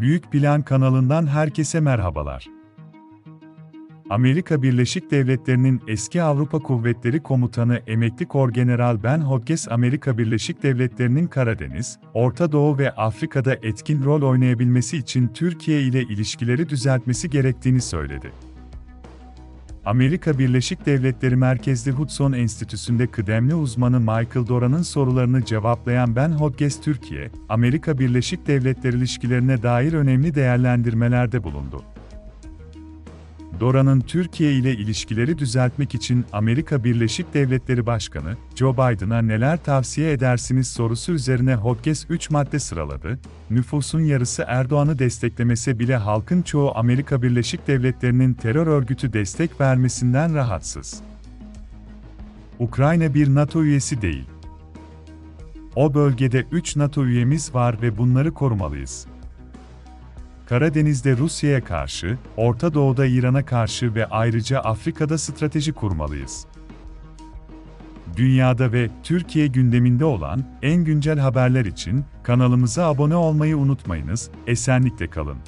Büyük Plan kanalından herkese merhabalar. Amerika Birleşik Devletleri'nin eski Avrupa Kuvvetleri Komutanı Emekli Korgeneral Ben Hodges Amerika Birleşik Devletleri'nin Karadeniz, Orta Doğu ve Afrika'da etkin rol oynayabilmesi için Türkiye ile ilişkileri düzeltmesi gerektiğini söyledi. Amerika Birleşik Devletleri merkezli Hudson Enstitüsü'nde kıdemli uzmanı Michael Dora'nın sorularını cevaplayan Ben Hodges Türkiye, Amerika Birleşik Devletleri ilişkilerine dair önemli değerlendirmelerde bulundu. Dora'nın Türkiye ile ilişkileri düzeltmek için Amerika Birleşik Devletleri Başkanı Joe Biden'a neler tavsiye edersiniz sorusu üzerine Hodges 3 madde sıraladı. Nüfusun yarısı Erdoğan'ı desteklemese bile halkın çoğu Amerika Birleşik Devletleri'nin terör örgütü destek vermesinden rahatsız. Ukrayna bir NATO üyesi değil. O bölgede 3 NATO üyemiz var ve bunları korumalıyız. Karadeniz'de Rusya'ya karşı, Orta Doğu'da İran'a karşı ve ayrıca Afrika'da strateji kurmalıyız. Dünyada ve Türkiye gündeminde olan en güncel haberler için kanalımıza abone olmayı unutmayınız. Esenlikle kalın.